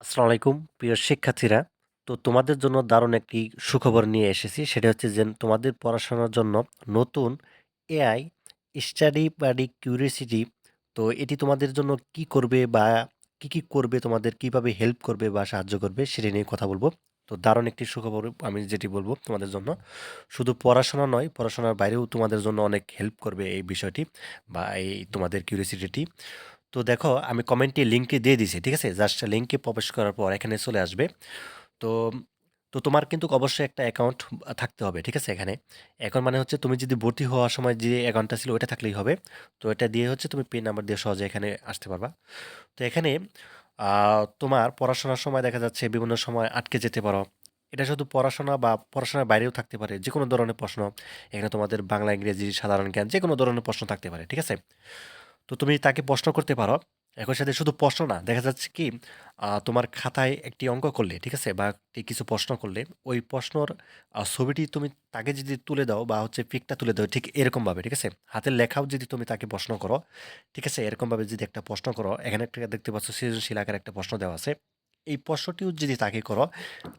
আসসালামু আলাইকুম, প্রিয় শিক্ষার্থীরা। তো তোমাদের জন্য দারুণ একটি সুখবর নিয়ে এসেছি, সেটা হচ্ছে যে তোমাদের পড়াশোনার জন্য নতুন এআই, স্টাডি বাডি কিউরিয়াসিটি, তো এটি তোমাদের জন্য কি করবে বা কি কি করবে, তোমাদের কীভাবে হেল্প করবে বা সাহায্য করবে, সেটা নিয়ে কথা বলব। তো দারুণ একটি সুখবর আমি যেটি বলব তোমাদের জন্য। শুধু পড়াশোনা নয়, পড়াশোনার বাইরেও তোমাদের জন্য অনেক হেল্প করবে এই বিষয়টি বা এই তোমাদের কিউরিসিটিটি তো দেখো, আমি কমেন্টে লিঙ্কটি দিয়ে দিছি, ঠিক আছে? জাস্ট লিঙ্কে প্রবেশ করার পর এখানে চলে আসবে। তো তো তোমার কিন্তু অবশ্যই একটা অ্যাকাউন্ট থাকতে হবে, ঠিক আছে? এখানে। এখন মানে হচ্ছে তুমি যদি ভর্তি হওয়ার সময় যে অ্যাকাউন্টটা ছিল ওটা থাকলেই হবে। তো এটা দিয়ে হচ্ছে তুমি পিন নাম্বার দিয়ে সহজে এখানে আসতে পারবা। তো এখানে তোমার পড়াশোনার সময় দেখা যাচ্ছে বিভিন্ন সময় আটকে যেতে পারো। এটা শুধু পড়াশোনা বা পড়াশোনার বাইরেও থাকতে পারে যে কোনো ধরনের প্রশ্ন। এখানে তোমাদের বাংলা, ইংরেজি, সাধারণ জ্ঞান যে কোনো ধরনের প্রশ্ন থাকতে পারে, ঠিক আছে? তো তুমি তাকে প্রশ্ন করতে পারো। একই সাথে শুধু প্রশ্ন না, দেখা যাচ্ছে কি তোমার খাতায় একটি অঙ্ক করলে, ঠিক আছে, বা কিছু প্রশ্ন করলে, ওই প্রশ্নর ছবিটি তুমি তাকে যদি তুলে দাও, বা হচ্ছে পিকটা তুলে দাও, ঠিক এরকমভাবে, ঠিক আছে? হাতের লেখাও যদি তুমি তাকে প্রশ্ন করো, ঠিক আছে, এরকমভাবে যদি একটা প্রশ্ন করো, এখানে একটা দেখতে পাচ্ছ সৃজনশীল আকারে একটা প্রশ্ন দেওয়া আছে। এই প্রশ্নটিও যদি তাকে করো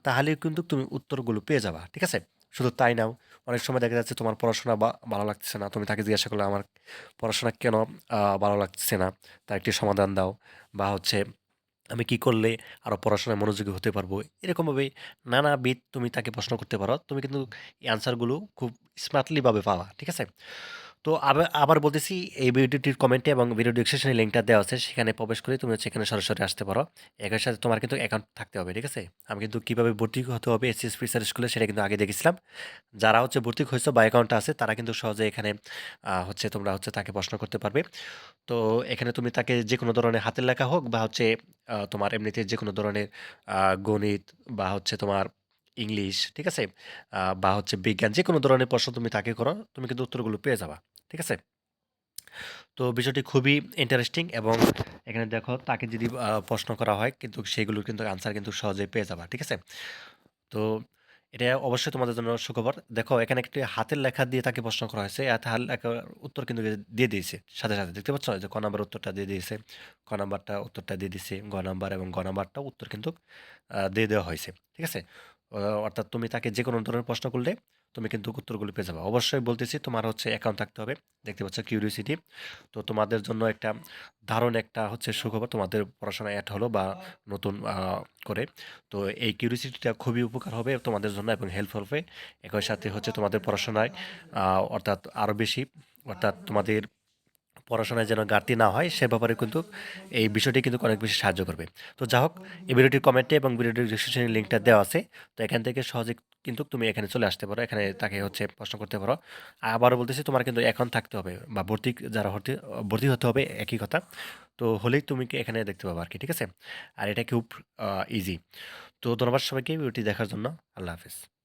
তাহলে কিন্তু তুমি উত্তরগুলো পেয়ে যাবা, ঠিক আছে? শুধু তাই না, অনেক সময় দেখা যাচ্ছে তোমার পড়াশোনা ভালো লাগছে না। তুমি তাকে জিজ্ঞাসা করলে, আমার পড়াশোনা কেন ভালো লাগছে না? তার একটি সমাধান দাও। বা হচ্ছে, আমি কি করলে আরও পড়াশোনায় মনোযোগী হতে পারব? এরকমভাবে নানাবিধ তুমি তাকে প্রশ্ন করতে পারো। তুমি কিন্তু এই আনসারগুলো খুব স্মার্টলিভাবে পাওয়া ঠিক আছে? তো আবার আবার বলতেছি, এই ভিডিওটির কমেন্টে এবং ভিডিও ডিসক্রিপশনে লিঙ্কটা দেওয়া আছে, সেখানে প্রবেশ করে তুমি হচ্ছে এখানে সরাসরি আসতে পারো। একই সাথে তোমার কিন্তু অ্যাকাউন্ট থাকতে হবে, ঠিক আছে? আমি কিন্তু কীভাবে ভর্তি হতে হবে এসএস ফিসার স্কুলে সেটা কিন্তু আগে দেখেছিলাম। যারা হচ্ছে ভর্তি হয়েছে বা অ্যাকাউন্টটা আছে, তারা কিন্তু সহজে এখানে হচ্ছে তোমরা হচ্ছে তাকে প্রশ্ন করতে পারবে। তো এখানে তুমি তাকে যে কোনো ধরনের হাতের লেখা হোক বা হচ্ছে তোমার এমনিতে যে কোনো ধরনের গণিত বা হচ্ছে তোমার ইংলিশ, ঠিক আছে? বা হচ্ছে বিজ্ঞান যে কোনো ধরনের প্রশ্ন তুমি তাকে করো, তুমি কিন্তু উত্তরগুলো পেয়ে যাবা, ঠিক আছে? তো বিষয়টি খুবই ইন্টারেস্টিং এবং এখানে দেখো তাকে যদি প্রশ্ন করা হয়, কিন্তু সেগুলোর কিন্তু আনসার কিন্তু সহজেই পেয়ে যাবা, ঠিক আছে? তো এটা অবশ্যই তোমাদের জন্য সুখবর। দেখো, এখানে একটি হাতের লেখা দিয়ে তাকে প্রশ্ন করা হয়েছে হাতের লেখার উত্তর কিন্তু দিয়ে দিয়েছে, সাথে সাথে, দেখতে পাচ্ছ? যে ক নাম্বার উত্তরটা দিয়ে দিয়েছে, ক নাম্বারটা উত্তরটা দিয়ে দিয়েছে, গ নাম্বার এবং গ নাম্বারটা উত্তর কিন্তু দিয়ে দেওয়া হয়েছে, ঠিক আছে? অর্থাৎ তুমি তাকে যে কোনো ধরনের প্রশ্ন করলে তুমি কিন্তু উত্তরগুলো পেয়ে যাবে। অবশ্যই বলতেছি, তোমার হচ্ছে অ্যাকাউন্ট থাকতে হবে। দেখতে পাচ্ছ কিউরিওসিটি তো তোমাদের জন্য একটা দারুণ একটা হচ্ছে সুখবর তোমাদের পড়াশোনা অ্যাড হলো বা নতুন করে। তো এই কিউরিসিটিটা খুবই উপকার হবে তোমাদের জন্য এবং হেল্প হবে। একই সাথে হচ্ছে তোমাদের পড়াশোনায় অর্থাৎ আরও বেশি, অর্থাৎ তোমাদের পড়াশোনায় যেন ঘাটতি না হয়, সে ব্যাপারে কিন্তু এই বিষয়টি কিন্তু অনেক বেশি সাহায্য করবে। তো যা হোক, এই ভিডিওটির কমেন্টে এবং ভিডিওটির ডিসক্রিপশনে লিঙ্কটা দেওয়া আছে। তো এখান থেকে সহজে কিন্তু তুমি এখানে চলে আসতে পারো, এখানে তাকে হচ্ছে প্রশ্ন করতে পারো। আবারও বলতেছি, তোমার কিন্তু এখন থাকতে হবে বা ভর্তি যারা ভর্তি ভর্তি হতে হবে একই কথা। তো হলেই তুমি এখানে দেখতে পাবো আর কি, ঠিক আছে? আর এটা খুব ইজি তো ধন্যবাদ সবাইকে, ভিডিওটি দেখার জন্য। আল্লাহ হাফিজ।